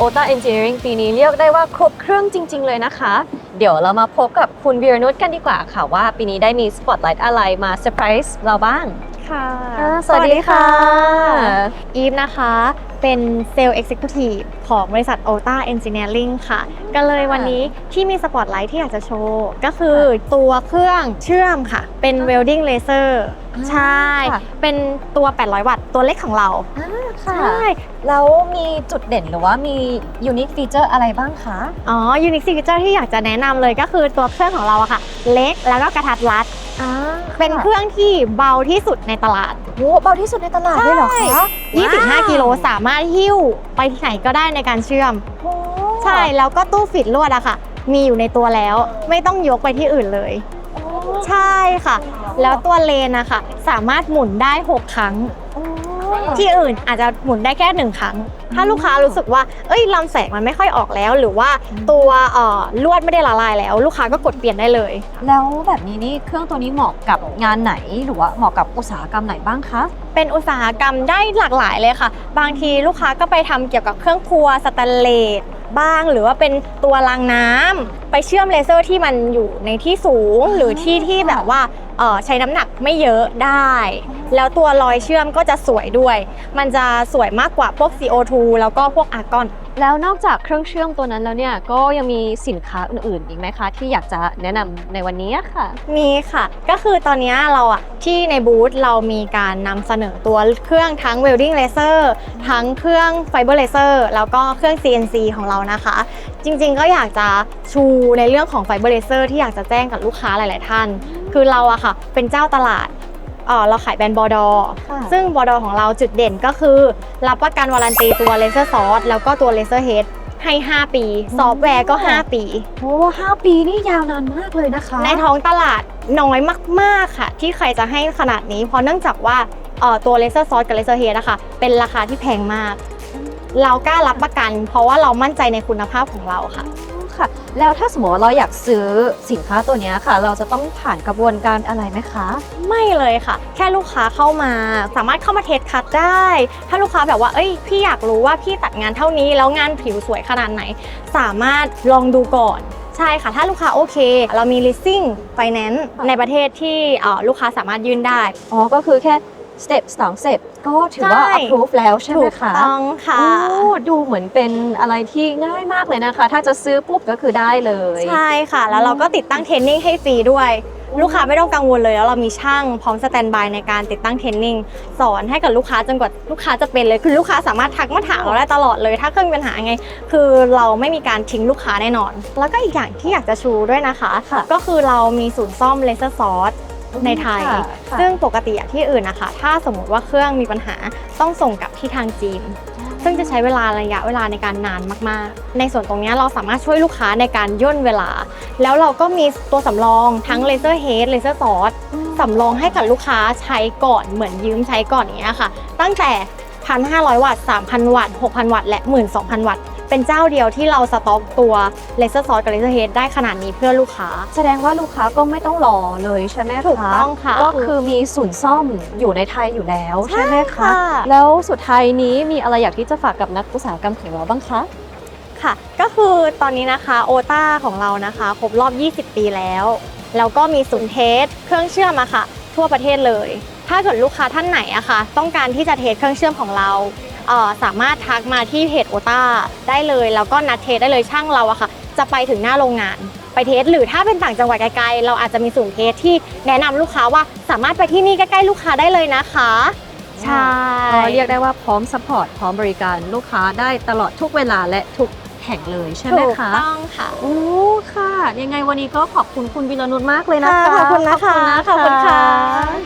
OTA Engineering ปีนี้เรียกได้ว่าครบเครื่องจริง ๆ เลยนะคะ เดี๋ยวเรามาพบกับคุณวีรนุชกันดีกว่าค่ะว่าปีนี้ได้มีสปอตไลท์อะไรมาเซอร์ไพรส์เราบ้าง ค่ะ อ่าสวัสดีค่ะ อีฟนะคะ เป็นเซลล์เอ็กซิคิวทีฟของบริษัท OTA Engineering ค่ะ ก็เลยวันนี้ที่มีสปอตไลท์ที่อยากจะโชว์ ก็คือตัวเครื่องเชื่อมค่ะ เป็น welding laser อ่าใช่ ค่ะ เป็นตัว 800 วัตต์ตัวเล็กของเราค่ะ ใช่ แล้วมีจุดเด่นหรือว่ามี unique feature อะไรบ้างคะ อ๋อ unique feature ที่อยากจะแนะนำเลยก็คือตัวเครื่องของเราอะค่ะ เล็กแล้วก็กระทัดรัดอ่า เป็นเครื่องที่เบาที่สุดในตลาดโอ้เบาที่สุดในตลาดด้วยเหรอคะ25 กิโลสามารถหิ้วไปที่ไหนก็ได้ในการเชื่อมโอ้ใช่ แล้วก็ตู้ฟิตลวดอะค่ะ มีอยู่ในตัวแล้ว ไม่ต้องยกไปที่อื่นเลยโอ้ใช่ค่ะ แล้วตัวเลนอะค่ะสามารถหมุนได้ 6 ครั้งโอ้ ที่อื่นอาจจะหมุนได้แค่หนึ่งครั้ง ถ้าลูกค้ารู้สึกว่า เอ้ยลำแสงมันไม่ค่อยออกแล้ว หรือว่าตัวเอ่อลวดไม่ได้ละลายแล้ว ลูกค้าก็กดเปลี่ยนได้เลย แล้วแบบนี้นี่เครื่องตัวนี้เหมาะกับงานไหนหรือว่าเหมาะกับอุตสาหกรรมไหนบ้างคะเป็นอุตสาหกรรมได้หลากหลายเลยค่ะ บางทีลูกค้าก็ไปทำเกี่ยวกับเครื่องครัวสแตนเลสบ้างหรือว่าเป็นตัวรางน้ำไปเชื่อมเลเซอร์ที่มันอยู่ในที่สูงหรือที่ที่แบบว่าเอ่อ ใช้น้ำหนักไม่เยอะได้ แล้วตัวรอยเชื่อมก็จะสวยด้วย มันจะสวยมากกว่าพวก CO2 แล้วก็พวกอาร์กอน แล้วนอกจากเครื่องเชื่อมตัวนั้นแล้วเนี่ยก็ยังมีสินค้าอื่นๆ อีกไหมคะ ที่อยากจะแนะนำในวันนี้ค่ะ มีค่ะ ก็คือตอนนี้เราอะที่ในบูธเรามีการนำเสนอตัวเครื่องทั้ง welding laser ทั้งเครื่อง fiber laser แล้วก็เครื่อง CNC ของเรานะคะ จริงๆก็อยากจะชูในเรื่องของ fiber laser ที่อยากจะแจ้งกับลูกค้าหลาย ๆ ท่าน คือเราอะค่ะ เป็นเจ้าตลาดเอ่อเราขายแบรนด์บอดอค่ะซึ่งบอดอของเราจุดเด่นก็คือ รับประกันวารันตีตัวเลเซอร์ซอสแล้วก็ตัวเลเซอร์เฮดให้ 5 ปี ซอฟต์แวร์ก็ 5 ปีโอ้ห้าปีนี่ยาวนานมากเลยนะคะ ในท้องตลาดน้อยมากๆค่ะ ที่ใครจะให้ขนาดนี้ เพราะเนื่องจากว่าเอ่อตัวเลเซอร์ซอสกับเลเซอร์เฮดนะคะเป็นราคาที่แพงมาก เรากล้ารับประกัน เพราะว่าเรามั่นใจในคุณภาพของเราค่ะค่ะ แล้วถ้าสมมติว่าเราอยากซื้อสินค้าตัวเนี้ยค่ะ เราจะต้องผ่านกระบวนการอะไรไหมคะ ไม่เลยค่ะ แค่ลูกค้าเข้ามา สามารถเข้ามาเทสคัดได้ ถ้าลูกค้าแบบว่าเอ้ยพี่อยากรู้ว่าพี่ตัดงานเท่านี้ แล้วงานผิวสวยขนาดไหน สามารถลองดูก่อนใช่ค่ะ ถ้าลูกค้าโอเค เรามี leasing finance ในประเทศที่เอ่อลูกค้าสามารถยื่นได้ อ๋อ ก็คือแค่ สเต็ปสองสเต็ปก็ถือว่า ใช่ approve แล้วใช่ไหมถูกคะต้องค่ะ โอ้ดูเหมือนเป็นอะไรที่ง่ายมากเลยนะคะ ถ้าจะซื้อปุ๊บก็คือได้เลย ใช่ค่ะ แล้วเราก็ติดตั้งเทรนนิ่งให้ฟรีด้วย ลูกค้าไม่ต้องกังวลเลยแล้วเรามีช่างพร้อมสแตนบายในการติดตั้งเทรนนิ่งสอนให้กับลูกค้าจนกว่าลูกค้าจะเป็นเลย คือลูกค้าสามารถทักมาถามเราได้ตลอดเลย ถ้าเครื่องมีปัญหาไง คือเราไม่มีการทิ้งลูกค้าแน่นอน แล้วก็อีกอย่างที่อยากจะชูด้วยนะคะ ค่ะ ก็คือเรามีศูนย์ซ่อมเลเซอร์ซอส ในไทยค่ะค่ะซึ่งปกติอะที่อื่นนะคะ ถ้าสมมติว่าเครื่องมีปัญหาต้องส่งกลับที่ทางจีน ซึ่งจะใช้เวลาระยะเวลาในการนานมากๆ ในส่วนตรงเนี้ยเราสามารถช่วยลูกค้าในการย่นเวลา แล้วเราก็มีตัวสำรองทั้งเลเซอร์เฮดเลเซอร์ซอสสำรองให้กับลูกค้าใช้ก่อนเหมือนยืมใช้ก่อนอย่างเงี้ยค่ะ ตั้งแต่ 1,500 วัตต์3,000 วัตต์6,000 วัตต์และ 12,000 วัตต์ เป็นเจ้าเดียวที่เราสต็อกตัวเลเซอร์ซอสกับเลเซอร์เฮดได้ขนาดนี้เพื่อลูกค้า แสดงว่าลูกค้าก็ไม่ต้องรอเลยใช่ไหมคะถูกต้องค่ะก็คือมีศูนย์ซ่อมอยู่ในไทยอยู่แล้วใช่ใช่ไหมคะค่ะแล้วสุดท้ายนี้มีอะไรอยากที่จะฝากกับนักอุตสาหกรรมของเราบ้างคะค่ะ ก็คือตอนนี้นะคะโอต้าของเรานะคะครบรอบ 20 ปีแล้วแล้วก็มีศูนย์เทสเครื่องเชื่อมอะค่ะ ทั่วประเทศเลย ถ้าเกิดลูกค้าท่านไหนอะค่ะ ต้องการที่จะเทสเครื่องเชื่อมของเราเอ่อ สามารถทักมาที่เพจโอต้าได้เลย แล้วก็นัดเทสได้เลยช่างเราอะค่ะ จะไปถึงหน้าโรงงานไปเทสหรือถ้าเป็นต่างจังหวัดไกลๆเราอาจจะมีศูนย์เทสที่แนะนำลูกค้าว่าสามารถไปที่นี่ใกล้ๆลูกค้าได้เลยนะคะใช่ก็เรียกได้ว่าพร้อมสปอร์ตพร้อมบริการลูกค้าได้ตลอดทุกเวลาและทุกแห่งเลยใช่ไหมถูกคะต้องค่ะโอ้ค่ะ ยังไงวันนี้ก็ขอบคุณคุณวิรนุชมากเลยนะค่ะคะขอบคุณนะคะขอบคุณขอบคุณค่ะนะคะ